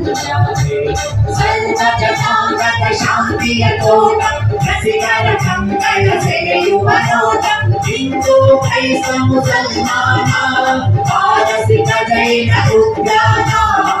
Sultan, Sultan, Sultan, Sultan, Sultan, Sultan, Sultan, Sultan, Sultan, Sultan, Sultan, Sultan, Sultan, Sultan, Sultan, Sultan, Sultan, Sultan, Sultan,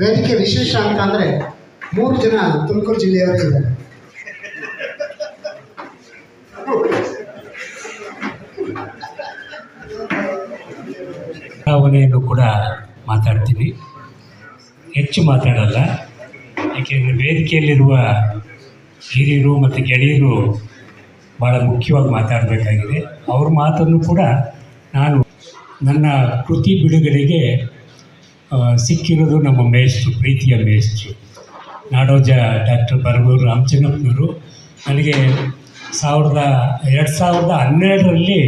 ವೇದಿಕೆ ವಿಶೇಷ ಅಂತ ಅಂದ್ರೆ ಮೂರು ಜನ ತುಮಕೂರು ಜಿಲ್ಲೆಯವರು ಇದ್ದಾರೆ ಭಾವನೆಯನ್ನು ಕೂಡ ಮಾತಾಡ್ತೀನಿ ಹೆಚ್ಚು ಮಾತಾಡಲ್ಲ. ಯಾಕೆಂದರೆ ವೇದಿಕೆಯಲ್ಲಿರುವ ಹಿರಿಯರು ಮತ್ತು ಗೆಳೆಯರು ಭಾಳ ಮುಖ್ಯವಾಗಿ ಮಾತಾಡಬೇಕಾಗಿದೆ. ಅವ್ರ ಮಾತನ್ನು ಕೂಡ ನಾನು ನನ್ನ ಕೃತಿ ಬಿಡುಗಡೆಗೆ ಸಿಕ್ಕಿರೋದು ನಮ್ಮ ಮೇಷ್ಟ್ರು, ಪ್ರೀತಿಯ ಮೇಷ್ಟ್ರು. ನಾಡೋಜ ಡಾಕ್ಟರ್ ಬರಗೂರು ರಾಮಚಂದ್ರಪ್ಪನವರು. ನನಗೆ ಸಾವಿರದ, ಎರಡು ಸಾವಿರದ ಹನ್ನೆರಡರಲ್ಲಿ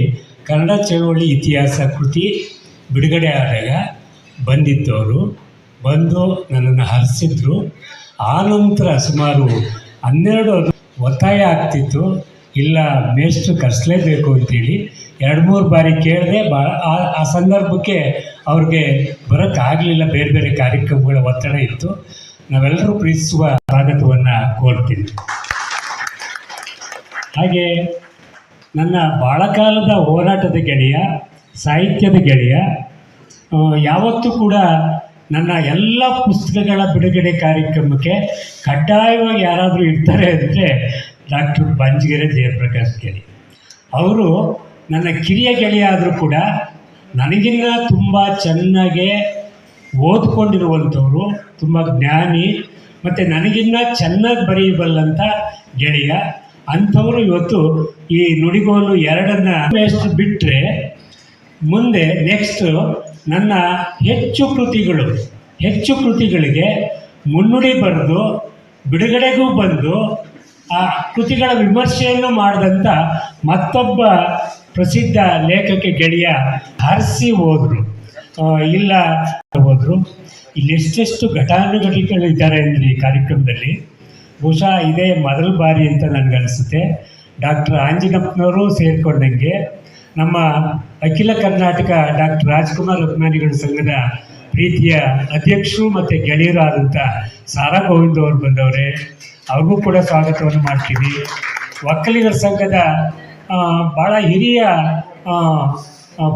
ಕನ್ನಡ ಚಳವಳಿ ಇತಿಹಾಸ ಕೃತಿ ಬಿಡುಗಡೆ ಆದಾಗ ಬಂದಿದ್ದವರು ಬಂದು ನನ್ನನ್ನು ಹರಿಸಿದ್ರು. ಆನಂತರ ಸುಮಾರು ಹನ್ನೆರಡು ಒತ್ತಾಯ ಆಗ್ತಿತ್ತು. ಇಲ್ಲ, ಮೇಷ್ಟ್ರು ಕರೆಸಲೇಬೇಕು ಅಂತೇಳಿ. ಎರಡು ಮೂರು ಬಾರಿ ಕೇಳಿದೆ ಆ- ಆ ಸಂದರ್ಭಕ್ಕೆ ಅವ್ರಿಗೆ ಬರೋಕ್ಕಾಗಲಿಲ್ಲ ಬೇರೆ ಬೇರೆ ಕಾರ್ಯಕ್ರಮಗಳ ಒತ್ತಡ ಇತ್ತು. ನಾವೆಲ್ಲರೂ ಪ್ರೀತಿಸುವ ಸ್ವಾಗತವನ್ನು ಕೋರ್ತೀನಿ. ಹಾಗೆ ನನ್ನ ಬಾಳಕಾಲದ ಹೋರಾಟದ ಗೆಳೆಯ, ಸಾಹಿತ್ಯದ ಗೆಳೆಯ ಯಾವತ್ತೂ ಕೂಡ ನನ್ನ ಎಲ್ಲ ಪುಸ್ತಕಗಳ ಬಿಡುಗಡೆ ಕಾರ್ಯಕ್ರಮಕ್ಕೆ ಕಡ್ಡಾಯವಾಗಿ ಯಾರಾದರೂ ಇರ್ತಾರೆ ಅಂದರೆ ಡಾಕ್ಟರ್ ಬಂಜಗೆರೆ ಜಯಪ್ರಕಾಶ್ ಗೆಳೆಯ ಅವರು ನನ್ನ ಕಿರಿಯ ಗೆಳೆಯ ಆದರೂ ಕೂಡ ನನಗಿನ್ನ ತುಂಬ ಚೆನ್ನಾಗೆ ಓದ್ಕೊಂಡಿರುವಂಥವ್ರು, ತುಂಬ ಜ್ಞಾನಿ, ಮತ್ತು ನನಗಿನ್ನ ಚೆನ್ನಾಗಿ ಬರೆಯಬಲ್ಲಂಥ ಗೆಳೆಯ. ಅಂಥವರು ಇವತ್ತು ಈ ನುಡಿಗೋಲು ಎರಡನ್ನ ಎಷ್ಟು ಬಿಟ್ಟರೆ ಮುಂದೆ ನೆಕ್ಸ್ಟ್ ನನ್ನ ಹೆಚ್ಚು ಕೃತಿಗಳು, ಹೆಚ್ಚು ಕೃತಿಗಳಿಗೆ ಮುನ್ನುಡಿ ಬರೆದು, ಬಿಡುಗಡೆಗೂ ಬಂದು ಆ ಕೃತಿಗಳ ವಿಮರ್ಶೆಯನ್ನು ಮಾಡಿದಂಥ ಮತ್ತೊಬ್ಬ ಪ್ರಸಿದ್ಧ ಲೇಖಕ ಗೆಳೆಯ ಹರಿಸಿ ಹೋದರು. ಇಲ್ಲ ಹೋದರು. ಇಲ್ಲಿ ಎಷ್ಟೆಷ್ಟು ಘಟಾನುಘಟಿಗಳಿದ್ದಾರೆ ಅಂದರೆ ಈ ಕಾರ್ಯಕ್ರಮದಲ್ಲಿ. ಬಹುಶಃ ಇದೇ ಮೊದಲ ಬಾರಿ ಅಂತ ನನಗನ್ಸುತ್ತೆ ಡಾಕ್ಟರ್ ಆಂಜಿನಪ್ಪನವರು ಸೇರಿಕೊಂಡಂಗೆ ನಮ್ಮ ಅಖಿಲ ಕರ್ನಾಟಕ ಡಾಕ್ಟರ್ ರಾಜ್ಕುಮಾರ್ ಅಭಿಮಾನಿಗಳ ಸಂಘದ ಪ್ರೀತಿಯ ಅಧ್ಯಕ್ಷರು ಮತ್ತು ಗೆಳೆಯರು ಆದಂಥ ಸಾರಾ ಗೋವಿಂದ್ ಅವರು ಬಂದವರೇ. ಅವ್ರಿಗೂ ಕೂಡ ಸ್ವಾಗತವನ್ನು ಮಾಡ್ತೀವಿ. ಒಕ್ಕಲಿಗರ ಸಂಘದ ಭಾಳ ಹಿರಿಯ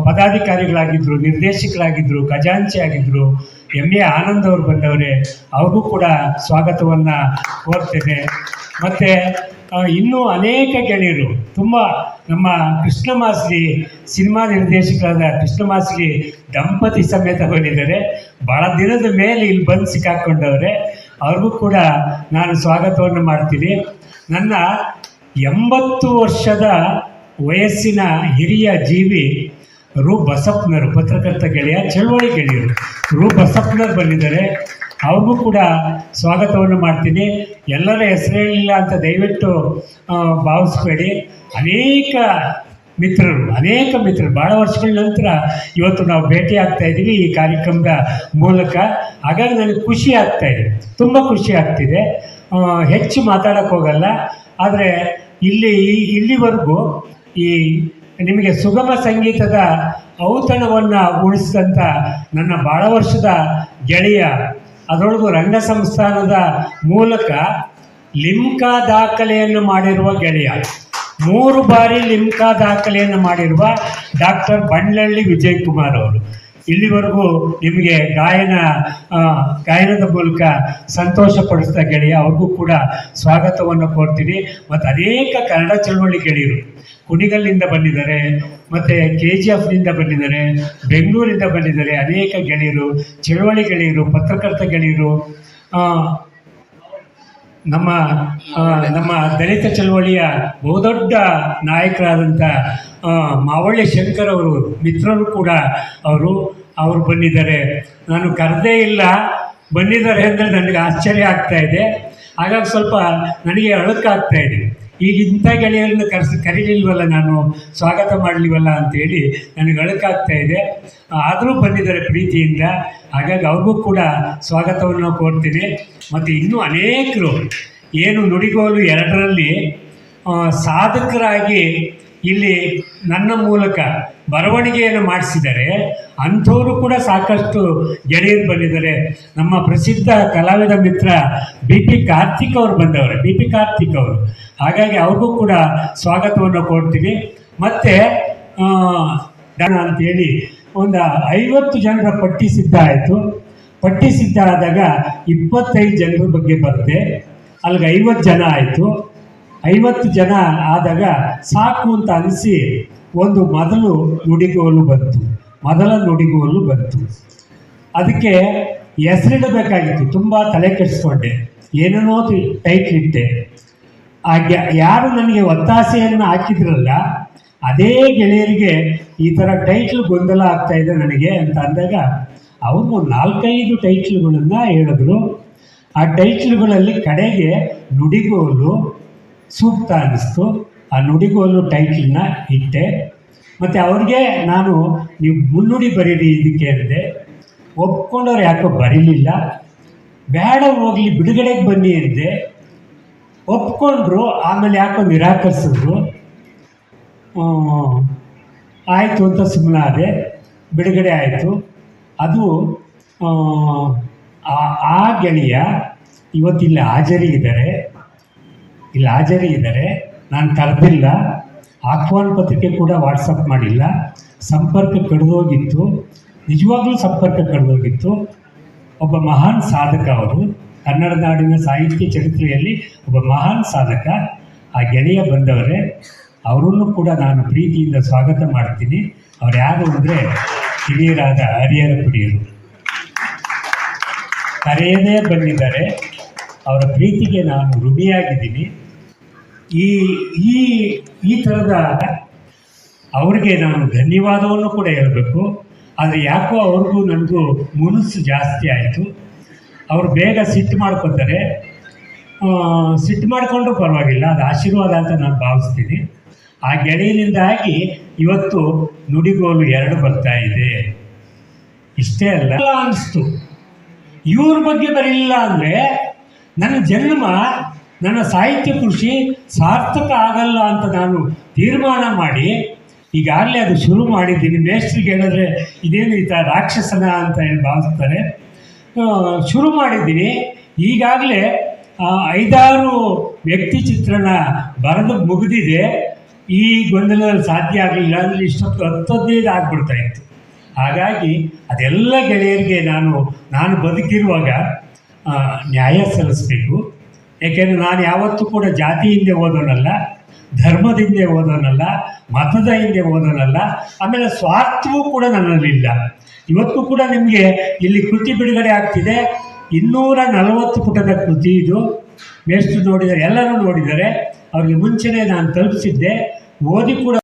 ಪದಾಧಿಕಾರಿಗಳಾಗಿದ್ದರು ನಿರ್ದೇಶಕರಾಗಿದ್ದರು ಖಜಾಂಚಿ ಆಗಿದ್ದರು ಎಂ ಎ ಆನಂದ್ ಅವರು ಬಂದವರೇ, ಅವ್ರಿಗೂ ಕೂಡ ಸ್ವಾಗತವನ್ನು ಕೋರ್ತೇನೆ. ಮತ್ತು ಇನ್ನೂ ಅನೇಕ ಗೆಳೆಯರು, ತುಂಬ ನಮ್ಮ ಕೃಷ್ಣ ಮಾಸ್ಲಿ ಸಿನಿಮಾ ನಿರ್ದೇಶಕರಾದ ಕೃಷ್ಣ ಮಾಸ್ಲಿ ದಂಪತಿ ಸಮೇತ ಬಂದಿದ್ದಾರೆ. ಭಾಳ ದಿನದ ಮೇಲೆ ಇಲ್ಲಿ ಬಂದು ಸಿಕ್ಕಾಕೊಂಡವ್ರೆ. ಅವ್ರಿಗೂ ಕೂಡ ನಾನು ಸ್ವಾಗತವನ್ನು ಮಾಡ್ತೀನಿ. ನನ್ನ ಎಂಬತ್ತು ವರ್ಷದ ವಯಸ್ಸಿನ ಹಿರಿಯ ಜೀವಿ ರು ಬಸಪ್ಪನವರು ಪತ್ರಕರ್ತ ಗೆಳೆಯ, ಚಳುವಳಿ ಗೆಳೆಯರು. ರು ಬಸಪ್ನರ್ ಬಂದಿದ್ದಾರೆ. ಅವ್ರಿಗೂ ಕೂಡ ಸ್ವಾಗತವನ್ನು ಮಾಡ್ತೀನಿ. ಎಲ್ಲರ ಹೆಸರು ಹೇಳಿಲ್ಲ ಅಂತ ದಯವಿಟ್ಟು ಭಾವಿಸ್ಬೇಡಿ. ಅನೇಕ ಮಿತ್ರರು ಅನೇಕ ಮಿತ್ರರು. ಭಾಳ ವರ್ಷಗಳ ನಂತರ ಇವತ್ತು ನಾವು ಭೇಟಿ ಆಗ್ತಾ ಇದ್ದೀವಿ ಈ ಕಾರ್ಯಕ್ರಮದ ಮೂಲಕ. ಹಾಗಾಗಿ ನನಗೆ ಖುಷಿ ಆಗ್ತಾ ಇದೆ. ತುಂಬ ಖುಷಿ ಆಗ್ತಿದೆ. ಹೆಚ್ಚು ಮಾತಾಡೋಕ್ಕೋಗಲ್ಲ. ಆದರೆ ಇಲ್ಲಿ, ಇಲ್ಲಿವರೆಗೂ ಈ ನಿಮಗೆ ಸುಗಮ ಸಂಗೀತದ ಔತಣವನ್ನು ಉಳಿಸಿದಂಥ ನನ್ನ ಭಾಳ ವರ್ಷದ ಗೆಳೆಯ, ಅದರೊಳಗೂ ರಂಗ ಸಂಸ್ಥಾನದ ಮೂಲಕ ಲಿಮ್ಕಾ ದಾಖಲೆಯನ್ನು ಮಾಡಿರುವ ಗೆಳೆಯ, ಮೂರು ಬಾರಿ ಲಿಮ್ಕಾ ದಾಖಲೆಯನ್ನು ಮಾಡಿರುವ ಡಾಕ್ಟರ್ ಬಂಡ್ಲಳ್ಳಿ ವಿಜಯ್ ಕುಮಾರ್ ಅವರು. ಇಲ್ಲಿವರೆಗೂ ನಿಮಗೆ ಗಾಯನ ಗಾಯನದ ಮೂಲಕ ಸಂತೋಷ ಪಡಿಸಿದ ಗೆಳೆಯ ಅವ್ರಿಗೂ ಕೂಡ ಸ್ವಾಗತವನ್ನು ಕೋರ್ತೀನಿ. ಮತ್ತು ಅನೇಕ ಕನ್ನಡ ಚಳವಳಿ ಗೆಳೆಯರು ಕುಣಿಗಲ್ಲಿಂದ ಬಂದಿದ್ದಾರೆ, ಮತ್ತು ಕೆ ಜಿ ಎಫ್ನಿಂದ ಬಂದಿದ್ದಾರೆ, ಬೆಂಗಳೂರಿಂದ ಬಂದಿದ್ದಾರೆ. ಅನೇಕ ಗೆಳೆಯರು, ಚಳವಳಿ ಗೆಳೆಯರು, ಪತ್ರಕರ್ತ ಗೆಳೆಯರು ನಮ್ಮ ನಮ್ಮ ದಲಿತ ಚಳವಳಿಯ ಬಹುದೊಡ್ಡ ನಾಯಕರಾದಂಥ ಮಾವಳ್ಳಿ ಶಂಕರ್ ಅವರು ಮಿತ್ರರು ಕೂಡ ಅವರು ಅವರು ಬಂದಿದ್ದಾರೆ. ನಾನು ಕರೆದೇ ಇಲ್ಲ ಬಂದಿದ್ದಾರೆ ಅಂದರೆ ನನಗೆ ಆಶ್ಚರ್ಯ ಆಗ್ತಾ ಇದೆ. ಹಾಗಾಗಿ ಸ್ವಲ್ಪ ನನಗೆ ಅಳುಕಾಗ್ತಾ ಇದೆ. ಈಗ ಇಂಥ ಗೆಳೆಯರನ್ನು ಕರೆಸ ಕರೀಲಿಲ್ವಲ್ಲ ನಾನು? ಸ್ವಾಗತ ಮಾಡಲಿವಲ್ಲ ಅಂತೇಳಿ ನನಗೆ ಅಳಕಾಗ್ತಾ ಇದೆ. ಆದರೂ ಬಂದಿದ್ದಾರೆ ಪ್ರೀತಿಯಿಂದ. ಹಾಗಾಗಿ ಅವ್ರಿಗೂ ಕೂಡ ಸ್ವಾಗತವನ್ನು ಕೋರ್ತೀನಿ. ಮತ್ತು ಇನ್ನೂ ಅನೇಕರು, ಏನು ನುಡಿಗೋಲು ಎರಡರಲ್ಲಿ ಸಾಧಕರಾಗಿ ಇಲ್ಲಿ ನನ್ನ ಮೂಲಕ ಬರವಣಿಗೆಯನ್ನು ಮಾಡಿಸಿದ್ದಾರೆ. ಅಂಥವರು ಕೂಡ ಸಾಕಷ್ಟು ಗೆಳೆಯರು ಬಂದಿದ್ದಾರೆ. ನಮ್ಮ ಪ್ರಸಿದ್ಧ ಕಲಾವಿದ ಮಿತ್ರ ಬಿ ಪಿ ಕಾರ್ತಿಕ್ ಅವರು ಬಂದವರು. ಬಿ ಪಿ ಕಾರ್ತಿಕ್ ಅವರು. ಹಾಗಾಗಿ ಅವ್ರಿಗೂ ಕೂಡ ಸ್ವಾಗತವನ್ನು ಕೊಡ್ತೀನಿ ಮತ್ತು ದನ ಅಂತೇಳಿ ಒಂದು ಐವತ್ತು ಜನರ ಪಟ್ಟಿ ಸಿದ್ಧ ಆಯಿತು. ಪಟ್ಟಿ ಸಿದ್ಧ ಆದಾಗ ಇಪ್ಪತ್ತೈದು ಜನರ ಬಗ್ಗೆ ಬರುತ್ತೆ. ಅಲ್ಲಿಗೆ ಐವತ್ತು ಜನ ಆಯಿತು. ಐವತ್ತು ಜನ ಆದಾಗ ಸಾಕು ಅಂತ ಅನಿಸಿ ಒಂದು ಮೊದಲು ನುಡಿಗೋಲು ಬಂತು. ಮೊದಲ ನುಡಿಗೋಲು ಬಂತು. ಅದಕ್ಕೆ ಹೆಸರಿಡಬೇಕಾಗಿತ್ತು. ತುಂಬ ತಲೆ ಕೆಡಿಸ್ಕೊಂಡೆ. ಏನೇನೋ ಟೈಟ್ಲ್ ಇಟ್ಟೆ. ಆ ಯಾರು ನನಗೆ ಒತ್ತಾಸೆಯನ್ನು ಹಾಕಿದ್ರಲ್ಲ, ಅದೇ ಗೆಳೆಯರಿಗೆ ಈ ಥರ ಟೈಟ್ಲ್ ಗೊಂದಲ ಆಗ್ತಾ ಇದೆ ನನಗೆ ಅಂತ ಅಂದಾಗ ಅವರು ನಾಲ್ಕೈದು ಟೈಟ್ಲ್ಗಳನ್ನು ಹೇಳಿದ್ರು. ಆ ಟೈಟ್ಲ್ಗಳಲ್ಲಿ ಕಡೆಗೆ ನುಡಿಗೋಲು ಸೂಕ್ತ ಅನ್ನಿಸ್ತು. ಆ ನುಡಿಗೋಲು ಟೈಟ್ಲನ್ನ ಇಟ್ಟೆ. ಮತ್ತು ಅವ್ರಿಗೆ ನಾನು, ನೀವು ಮುನ್ನುಡಿ ಬರೀರಿ ಇದಕ್ಕೆ ಅಂದೆ. ಒಪ್ಕೊಂಡವ್ರು ಯಾಕೋ ಬರೀಲಿಲ್ಲ. ಬೇಡ ಹೋಗಲಿ, ಬಿಡುಗಡೆಗೆ ಬನ್ನಿ ಅಂದೆ. ಒಪ್ಕೊಂಡ್ರು ಆಮೇಲೆ ಯಾಕೋ ನಿರಾಕರಿಸಿದ್ರು. ಆಯಿತು ಅಂತ ಸುಮ್ಮನಾದೆ ಬಿಡುಗಡೆ ಆಯಿತು. ಅದು ಆ, ಗೆಳೆಯ ಹಾಜರಿ ಇದ್ದಾರೆ. ಇಲ್ಲಿ ಹಾಜರಿ ಇದ್ದಾರೆ. ನಾನು ಕರೆದಿಲ್ಲ. ಆಹ್ವಾನ ಪತ್ರಿಕೆ ಕೂಡ ವಾಟ್ಸಪ್ ಮಾಡಿಲ್ಲ. ಸಂಪರ್ಕ ಕಡಿದೋಗಿತ್ತು. ನಿಜವಾಗ್ಲೂ ಸಂಪರ್ಕ ಕಡಿದೋಗಿತ್ತು. ಒಬ್ಬ ಮಹಾನ್ ಸಾಧಕ ಅವರು. ಕನ್ನಡ ನಾಡಿನ ಸಾಹಿತ್ಯ ಚರಿತ್ರೆಯಲ್ಲಿ ಒಬ್ಬ ಮಹಾನ್ ಸಾಧಕ, ಆ ಗೆಳೆಯ ಬಂದವರೇ. ಅವರನ್ನು ಕೂಡ ನಾನು ಪ್ರೀತಿಯಿಂದ ಸ್ವಾಗತ ಮಾಡ್ತೀನಿ. ಅವ್ರು ಯಾರು ಅಂದರೆ ಹಿರಿಯರಾದ ಹರಿಹರ ಪುಡಿಯರು. ಕರೆಯದೇ ಬಂದಿದ್ದಾರೆ. ಅವರ ಪ್ರೀತಿಗೆ ನಾನು ಋಣಿಯಾಗಿದ್ದೀನಿ. ಈ ಈ ಈ ಥರದ ಅವ್ರಿಗೆ ನಾನು ಧನ್ಯವಾದವನ್ನು ಕೂಡ ಹೇಳಬೇಕು. ಆದರೆ ಯಾಕೋ ಅವ್ರಿಗೂ ನನಗೂ ಮನಸ್ಸು ಜಾಸ್ತಿ ಆಯಿತು. ಅವರು ಬೇಗ ಸಿಟ್ಟು ಮಾಡ್ಕೊತಾರೆ. ಸಿಟ್ಟು ಮಾಡಿಕೊಂಡ್ರೂ ಪರವಾಗಿಲ್ಲ, ಅದು ಆಶೀರ್ವಾದ ಅಂತ ನಾನು ಭಾವಿಸ್ತೀನಿ. ಆ ಗೆಳೆಯನಿಂದಾಗಿ ಇವತ್ತು ನುಡಿಗೋಲು ಎರಡು ಬರ್ತಾ ಇದೆ. ಇಷ್ಟೇ ಅಲ್ಲ ಅನಿಸ್ತು. ಇವ್ರ ಬಗ್ಗೆ ಬರಲಿಲ್ಲ ಅಂದರೆ ನನ್ನ ಜನ್ಮ, ನನ್ನ ಸಾಹಿತ್ಯ ಕೃಷಿ ಸಾರ್ಥಕ ಆಗಲ್ಲ ಅಂತ ನಾನು ತೀರ್ಮಾನ ಮಾಡಿ, ಈಗಾಗಲೇ ಅದು ಶುರು ಮಾಡಿದ್ದೀನಿ. ಮೇಸ್ಟ್ರಿಗೆ ಹೇಳಿದ್ರೆ ಇದೇನು ಈ ರಾಕ್ಷಸನ ಅಂತ ಹೇಳಿ ಭಾವಿಸ್ತಾರೆ? ಶುರು ಮಾಡಿದ್ದೀನಿ. ಈಗಾಗಲೇ ಐದಾರು ವ್ಯಕ್ತಿ ಚಿತ್ರನ ಬರೆದು ಮುಗಿದಿದೆ. ಈ ಗೊಂದಲದಲ್ಲಿ ಸಾಧ್ಯ ಆಗಲಿಲ್ಲ ಅಂದರೆ ಇಷ್ಟೊತ್ತು ಹತ್ತು ಆಗ್ಬಿಡ್ತಾ ಇತ್ತು. ಹಾಗಾಗಿ ಅದೆಲ್ಲ ಗೆಳೆಯರಿಗೆ ನಾನು ನಾನು ಬದುಕಿರುವಾಗ ನ್ಯಾಯ ಸಲ್ಲಿಸಬೇಕು. ಯಾಕೆಂದರೆ ನಾನು ಯಾವತ್ತೂ ಕೂಡ ಜಾತಿ ಹಿಂದೆ ಓದೋನಲ್ಲ ಧರ್ಮದ ಹಿಂದೆ ಓದೋನಲ್ಲ ಮತದ ಹಿಂದೆ ಓದೋನಲ್ಲ ಆಮೇಲೆ ಸ್ವಾರ್ಥವೂ ಕೂಡ ನನ್ನಲ್ಲಿಲ್ಲ. ಇವತ್ತು ಕೂಡ ನಿಮಗೆ ಇಲ್ಲಿ ಕೃತಿ ಬಿಡುಗಡೆ ಆಗ್ತಿದೆ. ಇನ್ನೂರ ನಲವತ್ತು ಪುಟದ ಕೃತಿ ಇದು. ಎಷ್ಟು ನೋಡಿದರೆ ಎಲ್ಲರೂ ನೋಡಿದ್ದಾರೆ. ಅವ್ರಿಗೆ ಮುಂಚೆನೇ ನಾನು ತಲುಪಿಸಿದ್ದೆ. ಓದಿ ಕೂಡ